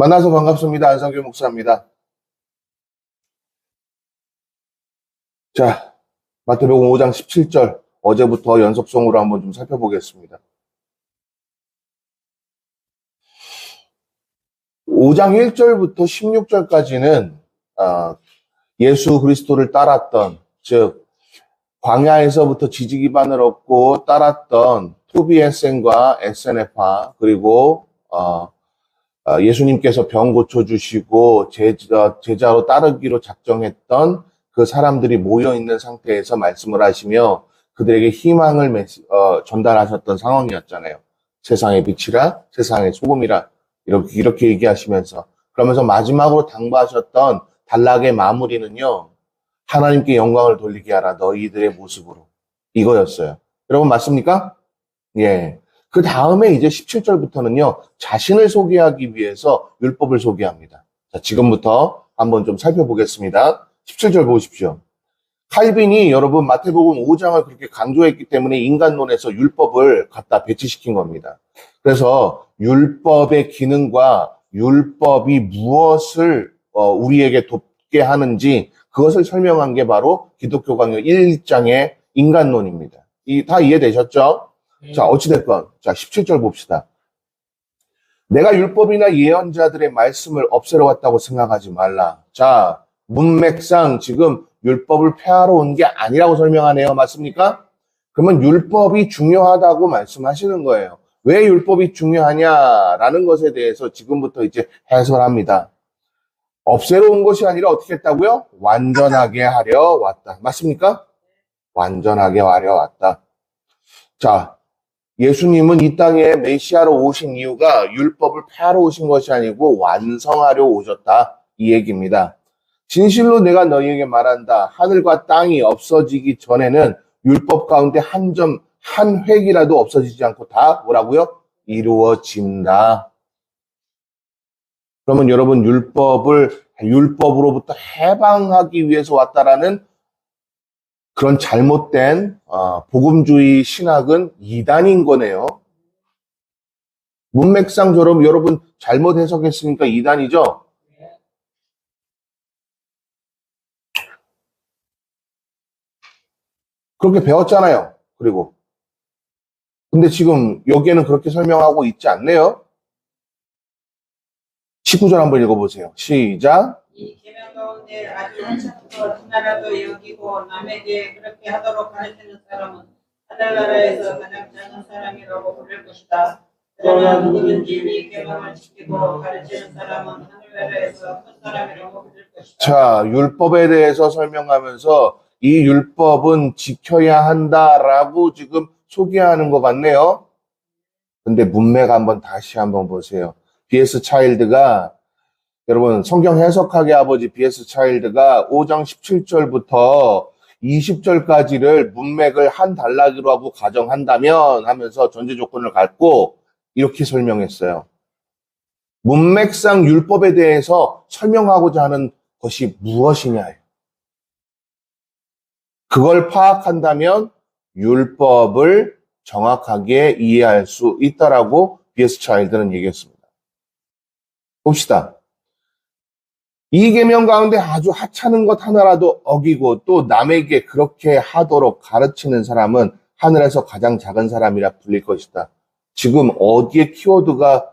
만나서 반갑습니다. 안성규 목사입니다. 자, 마태복음 5장 17절 어제부터 연속성으로 한번 좀 살펴보겠습니다. 5장 1절부터 16절까지는 아, 예수 그리스도를 따랐던 즉 광야에서부터 지지 기반을 얻고 따랐던 투비 에센과 에센에파 그리고 어, 어, 예수님께서 병 고쳐주시고 제자, 제자로 따르기로 작정했던 그 사람들이 모여 있는 상태에서 말씀을 하시며 그들에게 희망을 어, 전달하셨던 상황이었잖아요. 세상의 빛이라, 세상의 소금이라 이렇게 이렇게 얘기하시면서 그러면서 마지막으로 당부하셨던 단락의 마무리는요. 하나님께 영광을 돌리게 하라 너희들의 모습으로 이거였어요. 여러분 맞습니까? 예. 그 다음에 이제 17절부터는요, 자신을 소개하기 위해서 율법을 소개합니다. 자, 지금부터 한번 좀 살펴보겠습니다. 17절 보십시오. 칼빈이 여러분 마태복음 5장을 그렇게 강조했기 때문에 인간론에서 율법을 갖다 배치시킨 겁니다. 그래서 율법의 기능과 율법이 무엇을 어, 우리에게 돕게 하는지 그것을 설명한 게 바로 기독교 강요 1장의 인간론입니다. 이, 다 이해되셨죠? 자, 어찌됐건. 자, 17절 봅시다. 내가 율법이나 예언자들의 말씀을 없애러 왔다고 생각하지 말라. 자, 문맥상 지금 율법을 폐하러 온 게 아니라고 설명하네요. 맞습니까? 그러면 율법이 중요하다고 말씀하시는 거예요. 왜 율법이 중요하냐라는 것에 대해서 지금부터 이제 해설합니다. 없애러 온 것이 아니라 어떻게 했다고요? 완전하게 하려 왔다. 맞습니까? 완전하게 하려 왔다. 자, 예수님은 이 땅에 메시아로 오신 이유가 율법을 폐하러 오신 것이 아니고 완성하려 오셨다. 이 얘기입니다. 진실로 내가 너희에게 말한다. 하늘과 땅이 없어지기 전에는 율법 가운데 한 점, 한 획이라도 없어지지 않고 다 뭐라고요? 이루어진다. 그러면 여러분 율법을 율법으로부터 해방하기 위해서 왔다라는 그런 잘못된 어, 복음주의 신학은 이단인 거네요. 문맥상처럼 여러분 잘못 해석했으니까 이단이죠. 그렇게 배웠잖아요. 그리고 근데 지금 여기에는 그렇게 설명하고 있지 않네요. 19절 한번 읽어보세요. 시작. 이 계명 가운데 아주 하찮고 하나라도 여기고 남에게 그렇게 하도록 가르치는 사람은 하늘나라에서 가장 작은 사람이라고 부를 것이다. 그러나 누구든지 이 계명을 지키고 가르치는 사람은 하늘나라에서 큰 사람이라고 부를 것이다. 자, 율법에 대해서 설명하면서 이 율법은 지켜야 한다라고 지금 소개하는 것 같네요. 근데 문맥 한번 다시 한번 보세요. B.S. 차일드가 여러분 성경 해석하게 아버지 B.S. 차일드가 5장 17절부터 20절까지를 문맥을 한 단락으로 하고 가정한다면 하면서 전제 조건을 갖고 이렇게 설명했어요. 문맥상 율법에 대해서 설명하고자 하는 것이 무엇이냐. 그걸 파악한다면 율법을 정확하게 이해할 수 있다라고 B.S. 차일드는 얘기했습니다. 봅시다. 이 계명 가운데 아주 하찮은 것 하나라도 어기고 또 남에게 그렇게 하도록 가르치는 사람은 하늘에서 가장 작은 사람이라 불릴 것이다. 지금 어디에 키워드가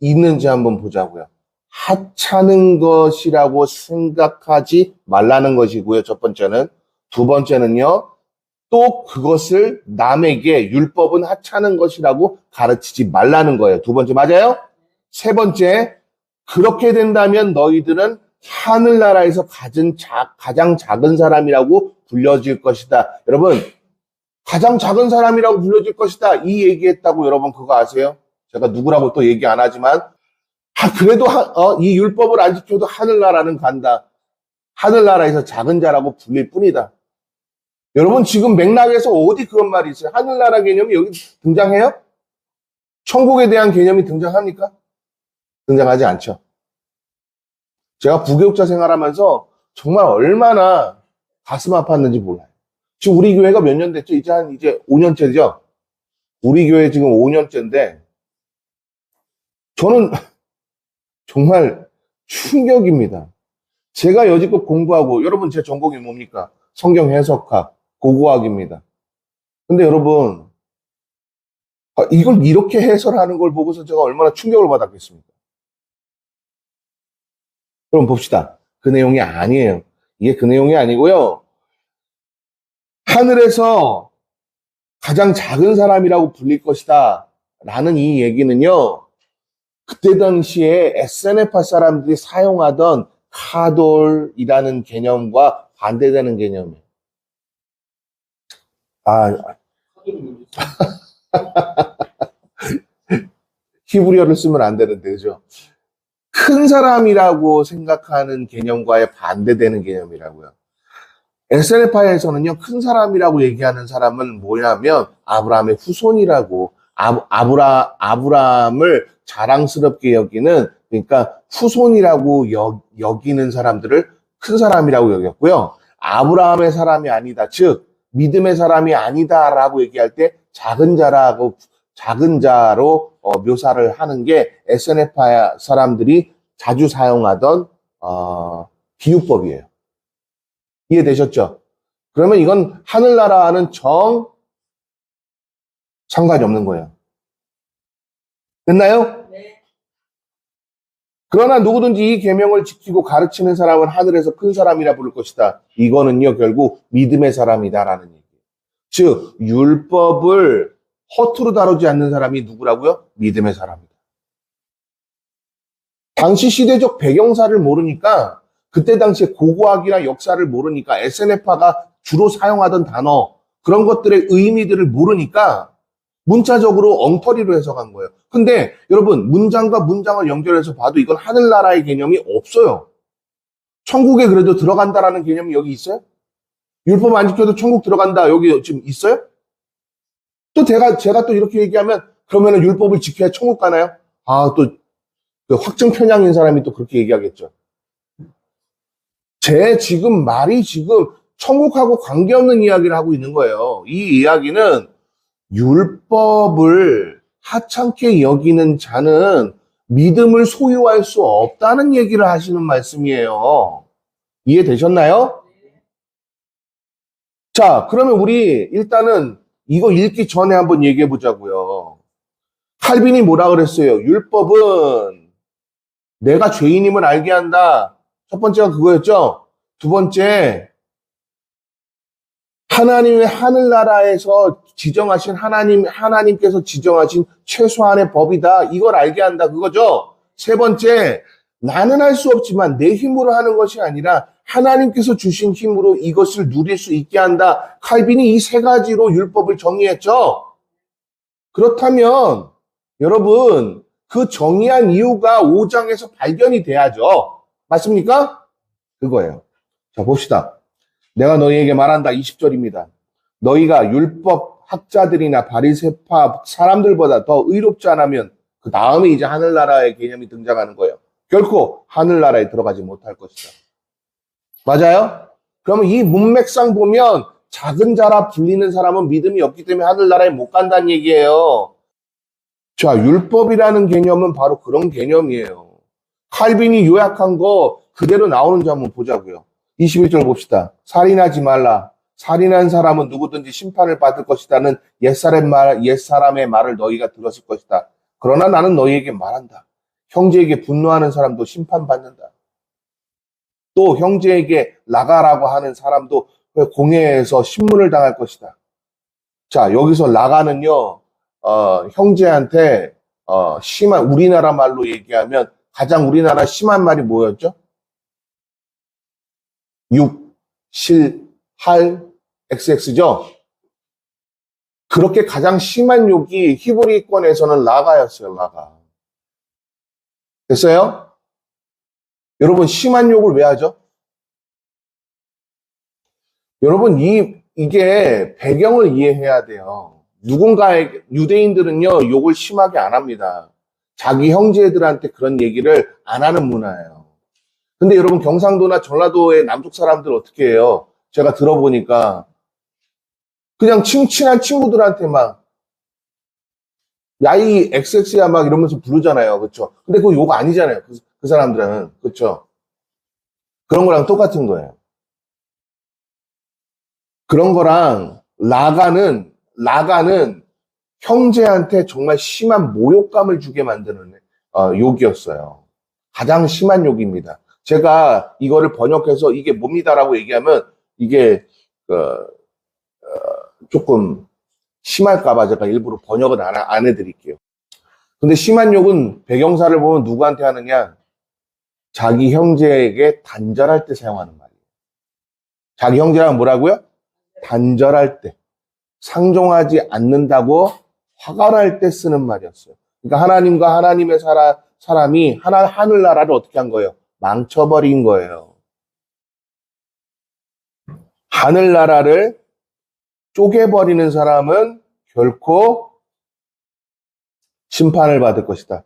있는지 한번 보자고요. 하찮은 것이라고 생각하지 말라는 것이고요. 첫 번째는. 두 번째는요. 또 그것을 남에게 율법은 하찮은 것이라고 가르치지 말라는 거예요. 두 번째 맞아요? 세 번째, 그렇게 된다면 너희들은 하늘나라에서 가진 자- 가장 작은 사람이라고 불려질 것이다. 여러분, 가장 작은 사람이라고 불려질 것이다. 이 얘기했다고 여러분 그거 아세요? 제가 누구라고 또 얘기 안 하지만, 아, 그래도 하- 어, 이 율법을 안 지켜도 하늘나라는 간다. 하늘나라에서 작은 자라고 불릴 뿐이다. 여러분 지금 맥락에서 어디 그런 말이 있어요? 하늘나라 개념이 여기 등장해요? 천국에 대한 개념이 등장합니까? 등장하지 않죠. 제가 부교육자 생활하면서 정말 얼마나 가슴 아팠는지 몰라요. 지금 우리 교회가 몇 년 됐죠? 이제 한 이제 5년째죠? 우리 교회 지금 5년째인데 저는 정말 충격입니다. 제가 여지껏 공부하고, 여러분 제 전공이 뭡니까? 성경 해석학, 고고학입니다. 근데 여러분, 아, 이걸 이렇게 해설하는 걸 보고서 제가 얼마나 충격을 받았겠습니까? 그럼 봅시다. 그 내용이 아니에요. 이게 그 내용이 아니고요. 하늘에서 가장 작은 사람이라고 불릴 것이다. 라는 이 얘기는요. 그때 당시에 SNF파 사람들이 사용하던 카돌이라는 개념과 반대되는 개념이에요. 아, 히브리어를 쓰면 안 되는데, 그죠? 큰 사람이라고 생각하는 개념과의 반대되는 개념이라고요. SNF파에서는요, 큰 사람이라고 얘기하는 사람은 뭐냐면, 아브라함의 후손이라고, 아, 아브라, 아브라함을 자랑스럽게 여기는, 그러니까 후손이라고 여, 여기는 사람들을 큰 사람이라고 여겼고요. 아브라함의 사람이 아니다. 즉, 믿음의 사람이 아니다라고 얘기할 때 작은 자라고, 작은 자로 어, 묘사를 하는 게 SNF파 사람들이 자주 사용하던, 어, 비유법이에요. 이해되셨죠? 그러면 이건 하늘나라와는 정 상관이 없는 거예요. 됐나요? 네. 그러나 누구든지 이 계명을 지키고 가르치는 사람은 하늘에서 큰 사람이라 부를 것이다. 이거는요 결국 믿음의 사람이다라는 얘기예요. 즉 율법을 허투루 다루지 않는 사람이 누구라고요? 믿음의 사람이다. 당시 시대적 배경사를 모르니까 그때 당시에 고고학이나 역사를 모르니까 SNF파가 주로 사용하던 단어 그런 것들의 의미들을 모르니까 문자적으로 엉터리로 해석한 거예요. 근데 여러분 문장과 문장을 연결해서 봐도 이건 하늘나라의 개념이 없어요. 천국에 그래도 들어간다라는 개념이 여기 있어요? 율법 안 지켜도 천국 들어간다 여기 지금 있어요? 또 제가 제가 또 이렇게 얘기하면 그러면은 율법을 지켜야 천국 가나요? 아 또 그 확증 편향인 사람이 또 그렇게 얘기하겠죠. 제 지금 말이 지금 천국하고 관계없는 이야기를 하고 있는 거예요. 이 이야기는 율법을 하찮게 여기는 자는 믿음을 소유할 수 없다는 얘기를 하시는 말씀이에요. 이해되셨나요? 자, 그러면 우리 일단은 이거 읽기 전에 한번 얘기해 보자고요. 칼빈이 뭐라 그랬어요? 율법은 내가 죄인임을 알게 한다. 첫 번째가 그거였죠. 두 번째, 하나님의 하늘나라에서 지정하신 하나님, 하나님께서 지정하신 최소한의 법이다. 이걸 알게 한다. 그거죠. 세 번째, 나는 할 수 없지만 내 힘으로 하는 것이 아니라 하나님께서 주신 힘으로 이것을 누릴 수 있게 한다. 칼빈이 이 세 가지로 율법을 정의했죠. 그렇다면 여러분 그 정의한 이유가 5장에서 발견이 돼야죠. 맞습니까? 그거예요. 자 봅시다. 내가 너희에게 말한다. 20절입니다. 너희가 율법 학자들이나 바리새파 사람들보다 더 의롭지 않으면 그 다음에 이제 하늘나라의 개념이 등장하는 거예요. 결코 하늘나라에 들어가지 못할 것이다. 맞아요? 그러면 이 문맥상 보면 작은 자라 불리는 사람은 믿음이 없기 때문에 하늘나라에 못 간다는 얘기예요. 자, 율법이라는 개념은 바로 그런 개념이에요. 칼빈이 요약한 거 그대로 나오는지 한번 보자고요. 21절 봅시다. 살인하지 말라. 살인한 사람은 누구든지 심판을 받을 것이다는 옛사람 말, 옛사람의 말을 너희가 들었을 것이다. 그러나 나는 너희에게 말한다. 형제에게 분노하는 사람도 심판받는다. 또 형제에게 나가라고 하는 사람도 공회에서 신문을 당할 것이다. 자, 여기서 나가는요, 어, 형제한테, 어, 심한, 우리나라 말로 얘기하면 가장 우리나라 심한 말이 뭐였죠? 육, 실, 할, XX죠? 그렇게 가장 심한 욕이 히브리권에서는 라가였어요, 라가. 됐어요? 여러분, 심한 욕을 왜 하죠? 여러분, 이, 이게 배경을 이해해야 돼요. 누군가의, 유대인들은요, 욕을 심하게 안 합니다. 자기 형제들한테 그런 얘기를 안 하는 문화예요. 근데 여러분, 경상도나 전라도의 남쪽 사람들 어떻게 해요? 제가 들어보니까, 그냥 친, 친한 친구들한테 막, 야이 XX야 막 이러면서 부르잖아요. 그쵸? 근데 그거 욕 아니잖아요. 그, 그 사람들은. 그쵸? 그런 거랑 똑같은 거예요. 그런 거랑 라가는, 라가는 형제한테 정말 심한 모욕감을 주게 만드는 어, 욕이었어요. 가장 심한 욕입니다. 제가 이거를 번역해서 이게 뭡니다라고 얘기하면 이게 그, 어, 조금 심할까봐 제가 일부러 번역은 안, 안 해드릴게요. 근데 심한 욕은 배경사를 보면 누구한테 하느냐? 자기 형제에게 단절할 때 사용하는 말이에요. 자기 형제랑 뭐라고요? 단절할 때. 상종하지 않는다고 화가 날 때 쓰는 말이었어요. 그러니까 하나님과 하나님의 사람, 사람이 하나, 하늘나라를 어떻게 한 거예요? 망쳐버린 거예요. 하늘나라를 쪼개버리는 사람은 결코 심판을 받을 것이다.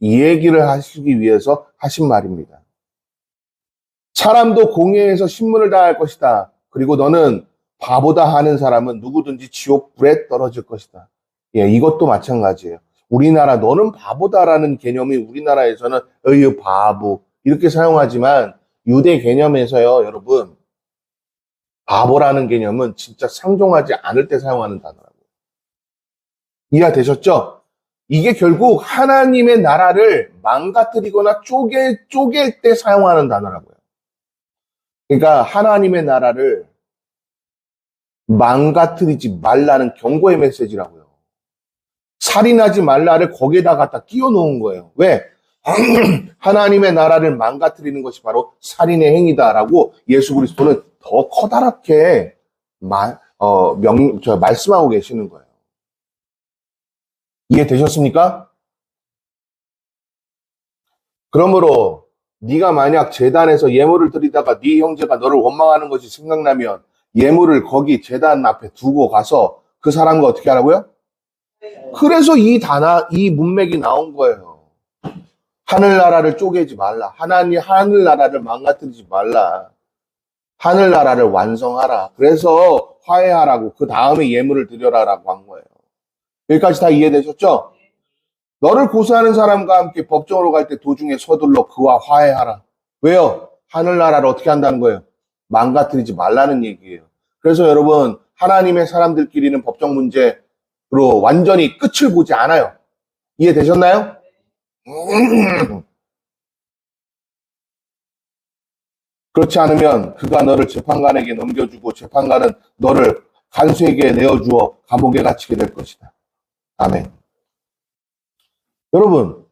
이 얘기를 하시기 위해서 하신 말입니다. 사람도 공회에서 신문을 다할 것이다. 그리고 너는 바보다 하는 사람은 누구든지 지옥 불에 떨어질 것이다. 예, 이것도 마찬가지예요. 우리나라 너는 바보다라는 개념이 우리나라에서는 어이 바보 이렇게 사용하지만 유대 개념에서요, 여러분 바보라는 개념은 진짜 상종하지 않을 때 사용하는 단어라고. 이해되셨죠? 이게 결국 하나님의 나라를 망가뜨리거나 쪼개, 쪼갤 때 사용하는 단어라고요. 그러니까 하나님의 나라를 망가뜨리지 말라는 경고의 메시지라고요. 살인하지 말라를 거기에다 갖다 끼워 놓은 거예요. 왜? 하나님의 나라를 망가뜨리는 것이 바로 살인의 행위다라고 예수 그리스도는 더 커다랗게 말, 어, 명, 저, 말씀하고 계시는 거예요. 이해되셨습니까? 그러므로 네가 만약 재단에서 예물을 드리다가 네 형제가 너를 원망하는 것이 생각나면 예물을 거기 재단 앞에 두고 가서 그 사람과 어떻게 하라고요? 그래서 이 단어, 이 문맥이 나온 거예요. 하늘나라를 쪼개지 말라. 하나님 하늘나라를 망가뜨리지 말라. 하늘나라를 완성하라. 그래서 화해하라고 그 다음에 예물을 드려라라고 한 거예요. 여기까지 다 이해되셨죠? 너를 고소하는 사람과 함께 법정으로 갈 때 도중에 서둘러 그와 화해하라. 왜요? 하늘나라를 어떻게 한다는 거예요? 망가뜨리지 말라는 얘기예요. 그래서 여러분, 하나님의 사람들끼리는 법정 문제로 완전히 끝을 보지 않아요. 이해되셨나요? 그렇지 않으면 그가 너를 재판관에게 넘겨주고 재판관은 너를 간수에게 내어주어 감옥에 갇히게 될 것이다. 아멘. 여러분,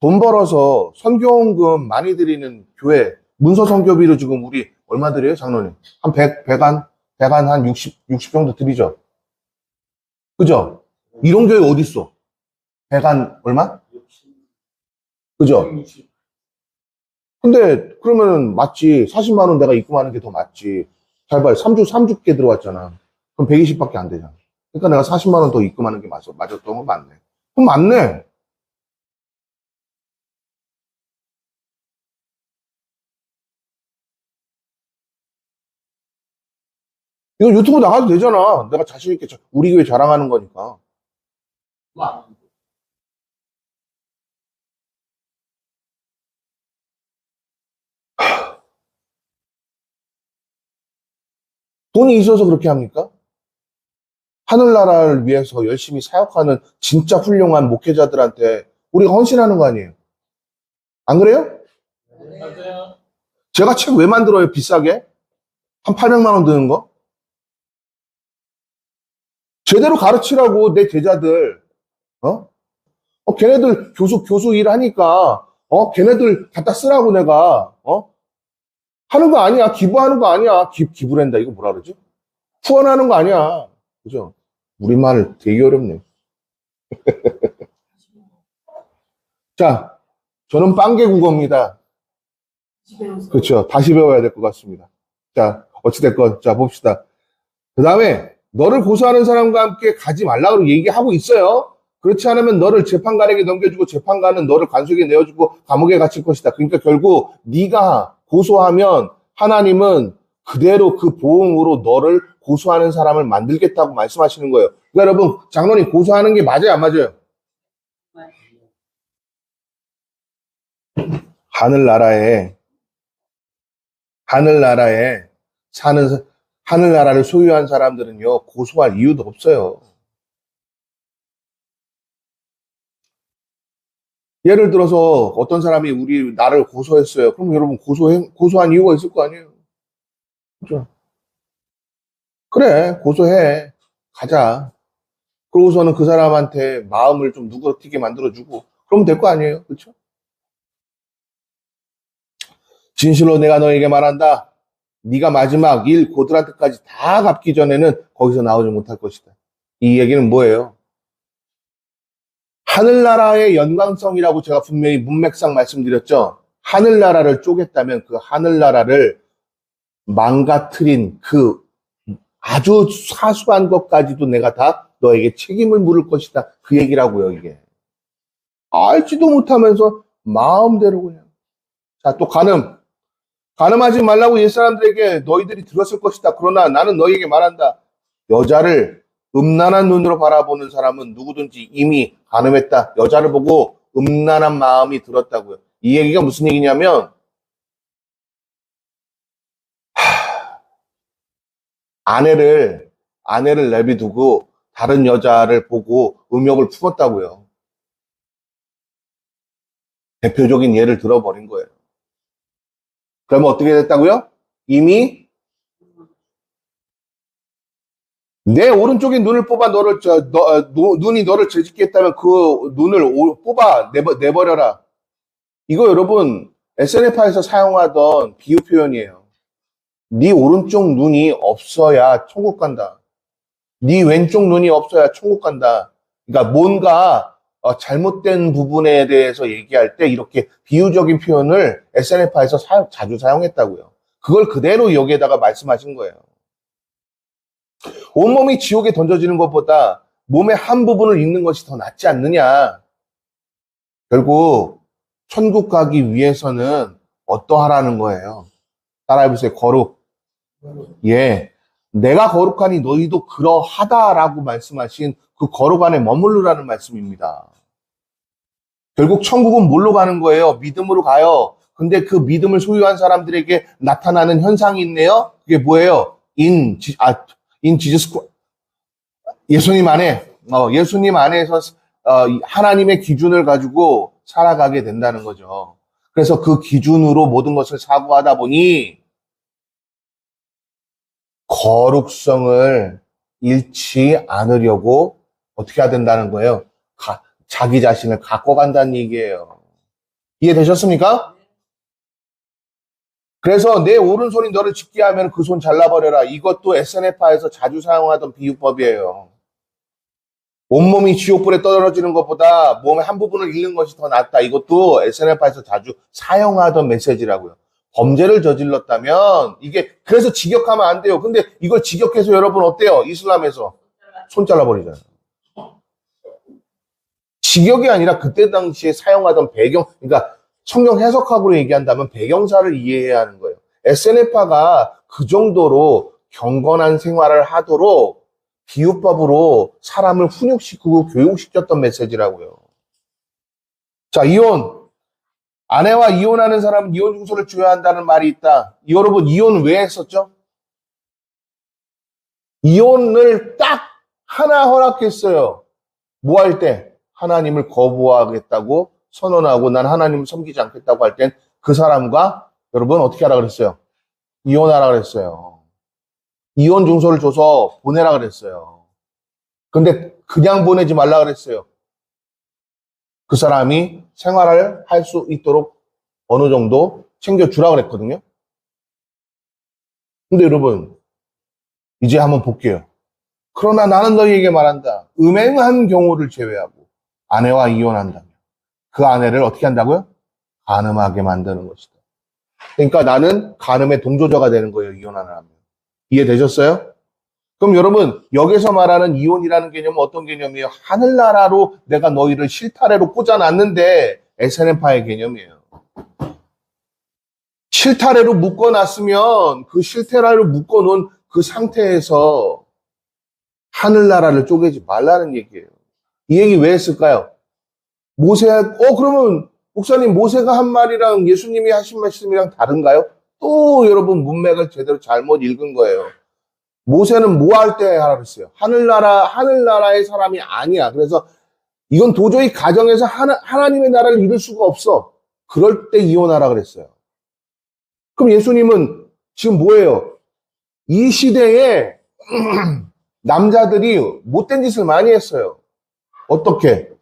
돈 벌어서 선교원금 많이 드리는 교회, 문서 선교비로 지금 우리 얼마 드려요, 장로님? 한 100, 100한, 100한 한 60, 60 정도 드리죠? 그죠? 이런 교회 어딨어? 100한 얼마? 그죠? 근데 그러면은 맞지. 40만 원 내가 입금하는 게 더 맞지. 잘 봐요. 3주, 3주께 들어왔잖아. 그럼 120밖에 안 되잖아. 그러니까 내가 40만 원 더 입금하는 게 맞아. 맞았던 건 맞네. 그럼 맞네. 이거 유튜브 나가도 되잖아. 내가 자신있게 자- 우리 교회 자랑하는 거니까. 돈이 있어서 그렇게 합니까? 하늘나라를 위해서 열심히 사역하는 진짜 훌륭한 목회자들한테 우리가 헌신하는 거 아니에요? 안 그래요? 맞아요. 제가 책 왜 만들어요? 비싸게? 한 800만 원 드는 거? 제대로 가르치라고 내 제자들, 어? 어, 걔네들 교수, 교수 일 하니까, 어, 걔네들 갖다 쓰라고 내가, 어? 하는 거 아니야. 기부하는 거 아니야. 기, 기부랜다. 이거 뭐라 그러지? 후원하는 거 아니야. 그죠? 우리말 되게 어렵네. 자, 저는 빵개 국어입니다. 그렇죠. 다시 배워야 될 것 같습니다. 자, 어찌됐건, 자, 봅시다. 그 다음에, 너를 고소하는 사람과 함께 가지 말라고 얘기하고 있어요. 그렇지 않으면 너를 재판관에게 넘겨주고 재판관은 너를 관속에 내어주고 감옥에 갇힐 것이다. 그러니까 결국 네가 고소하면 하나님은 그대로 그 보험으로 너를 고소하는 사람을 만들겠다고 말씀하시는 거예요. 그러니까 여러분, 장로님 고소하는 게 맞아요, 안 맞아요? 하늘나라에, 하늘나라에 사는, 하늘나라를 소유한 사람들은요, 고소할 이유도 없어요. 예를 들어서 어떤 사람이 우리 나를 고소했어요. 그럼 여러분 고소해 고소한 이유가 있을 거 아니에요. 그죠? 그래 고소해 가자. 그러고서는 그 사람한테 마음을 좀 누그러뜨게 만들어주고 그러면 될 거 아니에요. 그렇죠? 진실로 내가 너에게 말한다. 네가 마지막 일 고들할 때까지 다 갚기 전에는 거기서 나오지 못할 것이다. 이 얘기는 뭐예요? 하늘나라의 연관성이라고 제가 분명히 문맥상 말씀드렸죠. 하늘나라를 쪼갰다면 그 하늘나라를 망가뜨린 그 아주 사소한 것까지도 내가 다 너에게 책임을 물을 것이다. 그 얘기라고요, 이게. 알지도 못하면서 마음대로 그냥. 자, 또 간음. 간음하지 말라고 옛사람들에게 너희들이 들었을 것이다. 그러나 나는 너희에게 말한다. 여자를 음란한 눈으로 바라보는 사람은 누구든지 이미 간음했다. 여자를 보고 음란한 마음이 들었다고요. 이 얘기가 무슨 얘기냐면, 하, 아내를, 아내를 내비두고 다른 여자를 보고 음욕을 품었다고요. 대표적인 예를 들어버린 거예요. 그러면 어떻게 됐다고요? 이미 내 오른쪽에 눈을 뽑아 너를 저, 너, 어, 노- 눈이 너를 죄짓게 했다면 그 눈을 오- 뽑아 내버, 내버려라. 이거 여러분 SNF에서 사용하던 비유 표현이에요. 네 오른쪽 눈이 없어야 천국 간다. 네 왼쪽 눈이 없어야 천국 간다. 그러니까 뭔가 어, 잘못된 부분에 대해서 얘기할 때 이렇게 비유적인 표현을 SNF에서 자주 사용했다고요. 그걸 그대로 여기에다가 말씀하신 거예요. 온몸이 지옥에 던져지는 것보다 몸의 한 부분을 잃는 것이 더 낫지 않느냐. 결국 천국 가기 위해서는 어떠하라는 거예요. 따라해보세요. 거룩. 예. 내가 거룩하니 너희도 그러하다라고 말씀하신 그 거룩 안에 머무르라는 말씀입니다. 결국 천국은 뭘로 가는 거예요? 믿음으로 가요. 근데 그 믿음을 소유한 사람들에게 나타나는 현상이 있네요. 그게 뭐예요? 인, 지, 아, 인 지저스, 크- 예수님 안에, 어, 예수님 안에서 어, 이 하나님의 기준을 가지고 살아가게 된다는 거죠. 그래서 그 기준으로 모든 것을 사고하다 보니 거룩성을 잃지 않으려고 어떻게 해야 된다는 거예요? 가- 자기 자신을 갖고 간다는 얘기예요. 이해되셨습니까? 그래서 내 오른손이 너를 짚게 하면 그 손 잘라버려라. 이것도 SNF에서 자주 사용하던 비유법이에요. 온몸이 지옥불에 떨어지는 것보다 몸의 한 부분을 잃는 것이 더 낫다. 이것도 SNF에서 자주 사용하던 메시지라고요. 범죄를 저질렀다면 이게 그래서 직역하면 안 돼요. 근데 이걸 직역해서 여러분 어때요? 이슬람에서 손 잘라버리잖아요. 직역이 아니라 그때 당시에 사용하던 배경, 그러니까 성경 해석학으로 얘기한다면 배경사를 이해해야 하는 거예요. SNF가 그 정도로 경건한 생활을 하도록 비유법으로 사람을 훈육시키고 교육시켰던 메시지라고요. 자, 이혼. 아내와 이혼하는 사람은 이혼 중소를 줘야 한다는 말이 있다. 여러분, 이혼 왜 했었죠? 이혼을 딱 하나 허락했어요. 뭐 할 때? 하나님을 거부하겠다고 선언하고 난 하나님을 섬기지 않겠다고 할 땐 그 사람과 여러분 어떻게 하라 그랬어요? 이혼하라 그랬어요. 이혼 중소를 줘서 보내라 그랬어요. 근데 그냥 보내지 말라 그랬어요. 그 사람이 생활을 할 수 있도록 어느 정도 챙겨주라 그랬거든요. 근데 여러분, 이제 한번 볼게요. 그러나 나는 너희에게 말한다. 음행한 경우를 제외하고 아내와 이혼한다면 그 아내를 어떻게 한다고요? 간음하게 만드는 것이다. 그러니까 나는 간음의 동조자가 되는 거예요. 이혼하는 하면. 이해되셨어요? 그럼 여러분 여기서 말하는 이혼이라는 개념은 어떤 개념이에요? 하늘나라로 내가 너희를 실타래로 꽂아놨는데 SNF파의 개념이에요. 실타래로 묶어놨으면 그 실타래로 묶어놓은 그 상태에서 하늘나라를 쪼개지 말라는 얘기예요. 이 얘기 왜 했을까요? 모세, 어, 그러면 목사님, 모세가 한 말이랑 예수님이 하신 말씀이랑 다른가요? 또 여러분 문맥을 제대로 잘못 읽은 거예요. 모세는 뭐 할 때 하라 그랬어요? 하늘나라, 하늘나라의 사람이 아니야. 그래서 이건 도저히 가정에서 하나, 하나님의 나라를 이룰 수가 없어. 그럴 때 이혼하라 그랬어요. 그럼 예수님은 지금 뭐예요? 이 시대에 남자들이 못된 짓을 많이 했어요. 어떻게?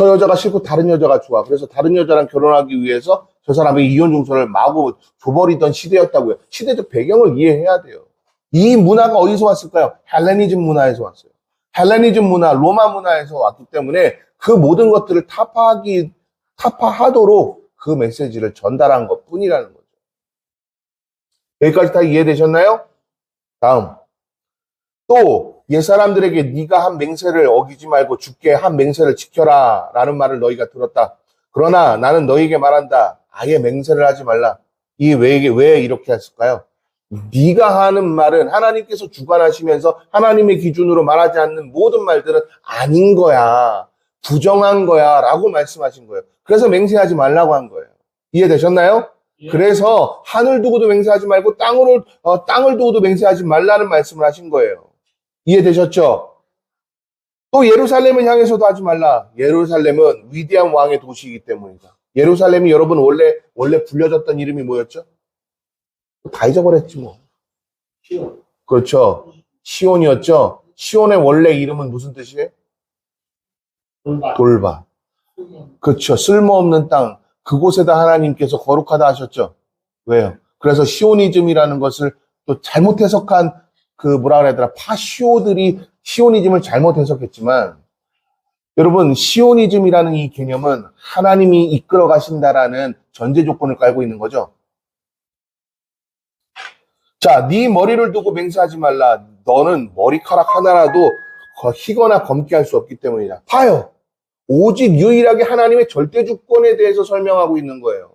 저 여자가 싫고 다른 여자가 좋아. 그래서 다른 여자랑 결혼하기 위해서 저 사람의 이혼 증서를 마구 줘버리던 시대였다고요. 시대적 배경을 이해해야 돼요. 이 문화가 어디서 왔을까요? 헬레니즘 문화에서 왔어요. 헬레니즘 문화, 로마 문화에서 왔기 때문에 그 모든 것들을 타파하기, 타파하도록 그 메시지를 전달한 것 뿐이라는 거죠. 여기까지 다 이해되셨나요? 다음. 또, 옛 사람들에게 네가 한 맹세를 어기지 말고 죽게 한 맹세를 지켜라 라는 말을 너희가 들었다. 그러나 나는 너희에게 말한다. 아예 맹세를 하지 말라. 이 왜, 왜 이렇게 했을까요? 네가 하는 말은 하나님께서 주관하시면서 하나님의 기준으로 말하지 않는 모든 말들은 아닌 거야. 부정한 거야. 라고 말씀하신 거예요. 그래서 맹세하지 말라고 한 거예요. 이해되셨나요? 그래서 하늘 두고도 맹세하지 말고 땅으로, 어, 땅을 두고도 맹세하지 말라는 말씀을 하신 거예요. 이해되셨죠? 또 예루살렘을 향해서도 하지 말라. 예루살렘은 위대한 왕의 도시이기 때문이다. 예루살렘이 여러분 원래, 원래 불려졌던 이름이 뭐였죠? 다 잊어버렸지 뭐. 시온. 그렇죠. 시온이었죠. 시온의 원래 이름은 무슨 뜻이에요? 돌바. 그렇죠. 쓸모없는 땅. 그곳에다 하나님께서 거룩하다 하셨죠. 왜요? 그래서 시오니즘이라는 것을 또 잘못 해석한 그 뭐라 그래야 되나 파시오들이 시오니즘을 잘못 해석했지만 여러분 시오니즘이라는 이 개념은 하나님이 이끌어 가신다라는 전제 조건을 깔고 있는 거죠. 자, 네 머리를 두고 맹세하지 말라. 너는 머리카락 하나라도 거- 희거나 검게 할 수 없기 때문이다. 봐요. 오직 유일하게 하나님의 절대 주권에 대해서 설명하고 있는 거예요.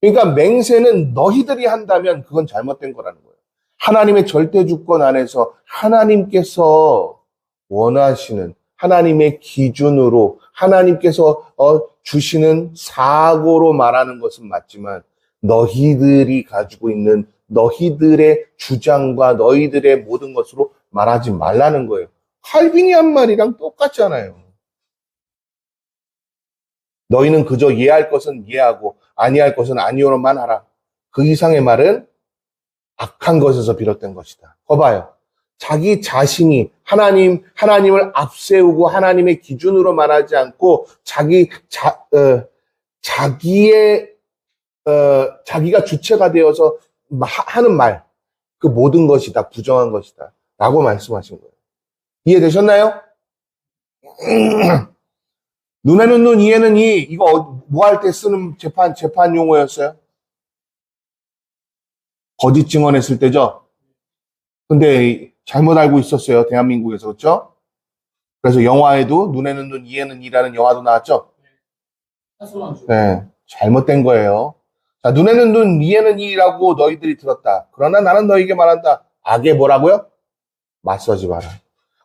그러니까 맹세는 너희들이 한다면 그건 잘못된 거라는 거예요. 하나님의 절대 주권 안에서 하나님께서 원하시는 하나님의 기준으로 하나님께서 어, 주시는 사고로 말하는 것은 맞지만 너희들이 가지고 있는 너희들의 주장과 너희들의 모든 것으로 말하지 말라는 거예요. 칼빈이 한 말이랑 똑같잖아요. 너희는 그저 이해할 것은 이해하고 아니할 것은 아니오로만 하라. 그 이상의 말은 악한 것에서 비롯된 것이다. 거봐요. 자기 자신이 하나님, 하나님을 앞세우고 하나님의 기준으로 말하지 않고 자기, 자, 어, 자기의, 어, 자기가 주체가 되어서 마- 하는 말, 그 모든 것이 다 부정한 것이다. 라고 말씀하신 거예요. 이해되셨나요? 눈에는 눈, 이에는 이, 이거 뭐 할 때 쓰는 재판, 재판 용어였어요? 거짓 증언했을 때죠? 근데 잘못 알고 있었어요. 대한민국에서. 그렇죠? 그래서 영화에도 눈에는 눈, 이에는 이라는 영화도 나왔죠? 네. 잘못된 거예요. 자, 눈에는 눈, 이에는 이라고 너희들이 들었다. 그러나 나는 너희에게 말한다. 악에 뭐라고요? 맞서지 마라.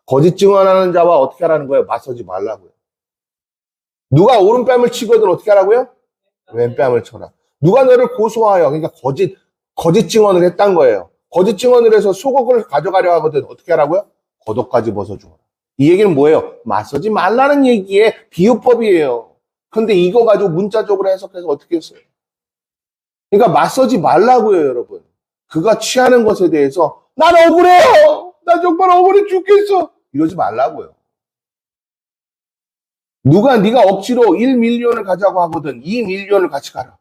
거짓 증언하는 자와 어떻게 하라는 거예요? 맞서지 말라고요. 누가 오른뺨을 치거든 어떻게 하라고요? 왼뺨을 쳐라. 누가 너를 고소하여, 그러니까 거짓, 거짓 증언을 했단 거예요. 거짓 증언을 해서 소곡을 가져가려 하거든 어떻게 하라고요? 겉옷까지 벗어주어라. 이 얘기는 뭐예요? 맞서지 말라는 얘기의 비유법이에요. 근데 이거 가지고 문자적으로 해석해서 어떻게 했어요? 그러니까 맞서지 말라고요, 여러분. 그가 취하는 것에 대해서 난 억울해요. 나 정말 억울해 죽겠어. 이러지 말라고요. 누가 네가 억지로 1밀리언을 가자고 하거든 2밀리언을 같이 가라.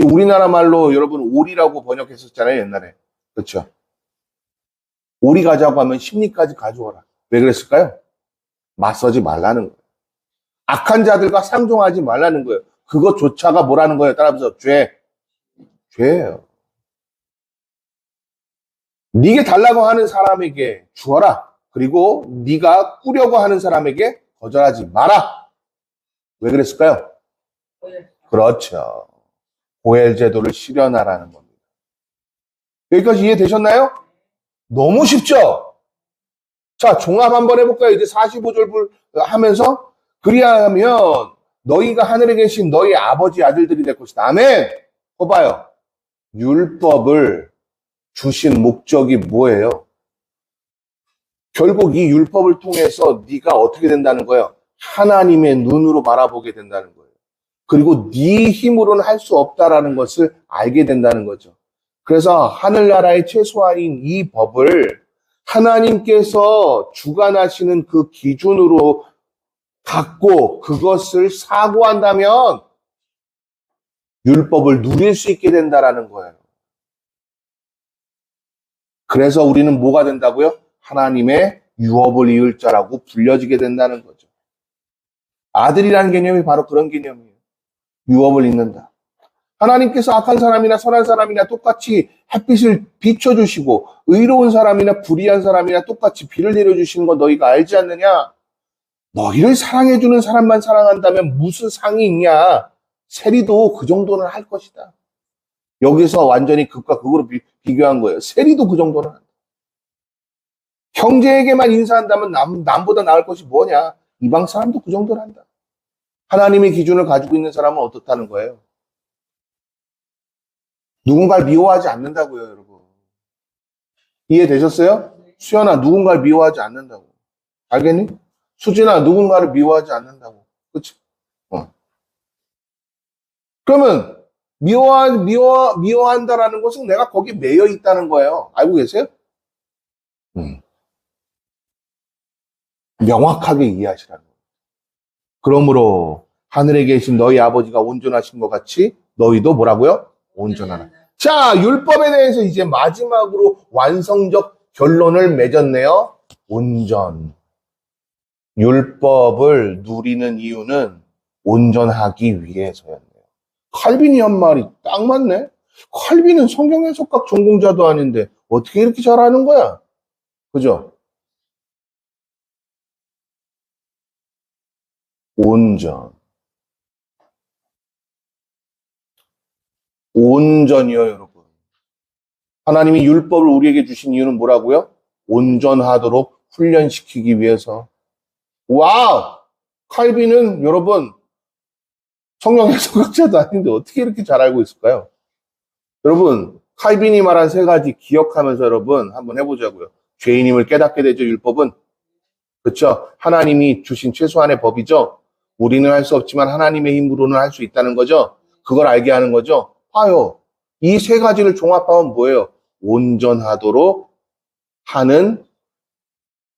이 우리나라 말로 여러분 오리라고 번역했었잖아요, 옛날에. 그렇죠? 오리 가자고 하면 심리까지 가져와라. 왜 그랬을까요? 맞서지 말라는 거예요. 악한 자들과 상종하지 말라는 거예요. 그것조차가 뭐라는 거예요? 따라서 죄. 죄예요. 네게 달라고 하는 사람에게 주어라. 그리고 네가 꾸려고 하는 사람에게 거절하지 마라. 왜 그랬을까요? 그렇죠. 고엘 제도를 실현하라는 겁니다. 여기까지 이해되셨나요? 너무 쉽죠? 자, 종합 한번 해볼까요? 이제 45절 하면서 그리하면 너희가 하늘에 계신 너희 아버지 아들들이 될 것이다. 아멘. 봐봐요. 율법을 주신 목적이 뭐예요? 결국 이 율법을 통해서 네가 어떻게 된다는 거예요? 하나님의 눈으로 바라보게 된다는 거예요. 그리고 네 힘으로는 할 수 없다라는 것을 알게 된다는 거죠. 그래서 하늘나라의 최소한인 이 법을 하나님께서 주관하시는 그 기준으로 갖고 그것을 사고한다면 율법을 누릴 수 있게 된다라는 거예요. 그래서 우리는 뭐가 된다고요? 하나님의 유업을 이을 자라고 불려지게 된다는 거죠. 아들이라는 개념이 바로 그런 개념이에요. 유업을 잇는다. 하나님께서 악한 사람이나 선한 사람이나 똑같이 햇빛을 비춰주시고 의로운 사람이나 불의한 사람이나 똑같이 비를 내려주시는 거 너희가 알지 않느냐? 너희를 사랑해주는 사람만 사랑한다면 무슨 상이 있냐? 세리도 그 정도는 할 것이다. 여기서 완전히 극과 극으로 비, 비교한 거예요. 세리도 그 정도는 한다. 형제에게만 인사한다면 남, 남보다 나을 것이 뭐냐? 이방 사람도 그 정도는 한다. 하나님의 기준을 가지고 있는 사람은 어떻다는 거예요? 누군가를 미워하지 않는다고요, 여러분. 이해되셨어요? 수연아, 누군가를 미워하지 않는다고. 알겠니? 수진아, 누군가를 미워하지 않는다고. 그치? 어. 그러면, 미워하, 미워, 미워한다라는 것은 내가 거기에 매여 있다는 거예요. 알고 계세요? 음. 명확하게 이해하시라는. 그러므로, 하늘에 계신 너희 아버지가 온전하신 것 같이 너희도 뭐라고요? 온전하라. 자, 율법에 대해서 이제 마지막으로 완성적 결론을 맺었네요. 온전. 율법을 누리는 이유는 온전하기 위해서였네요. 칼빈이 한 말이 딱 맞네. 칼빈은 성경 해석학 전공자도 아닌데 어떻게 이렇게 잘하는 거야? 그죠? 온전. 온전이요, 여러분. 하나님이 율법을 우리에게 주신 이유는 뭐라고요? 온전하도록 훈련시키기 위해서. 와우! 칼빈은 여러분, 성경 해석학자도 아닌데 어떻게 이렇게 잘 알고 있을까요? 여러분, 칼빈이 말한 세 가지 기억하면서 여러분 한번 해보자고요. 죄인임을 깨닫게 되죠, 율법은. 그렇죠? 하나님이 주신 최소한의 법이죠. 우리는 할 수 없지만 하나님의 힘으로는 할 수 있다는 거죠. 그걸 알게 하는 거죠. 봐요. 이 세 가지를 종합하면 뭐예요? 온전하도록 하는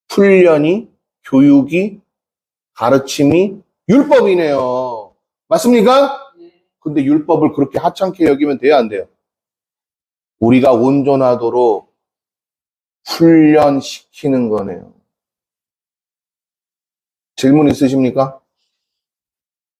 훈련이, 교육이, 가르침이 율법이네요. 맞습니까? 근데 율법을 그렇게 하찮게 여기면 돼야 안 돼요? 우리가 온전하도록 훈련시키는 거네요. 질문 있으십니까?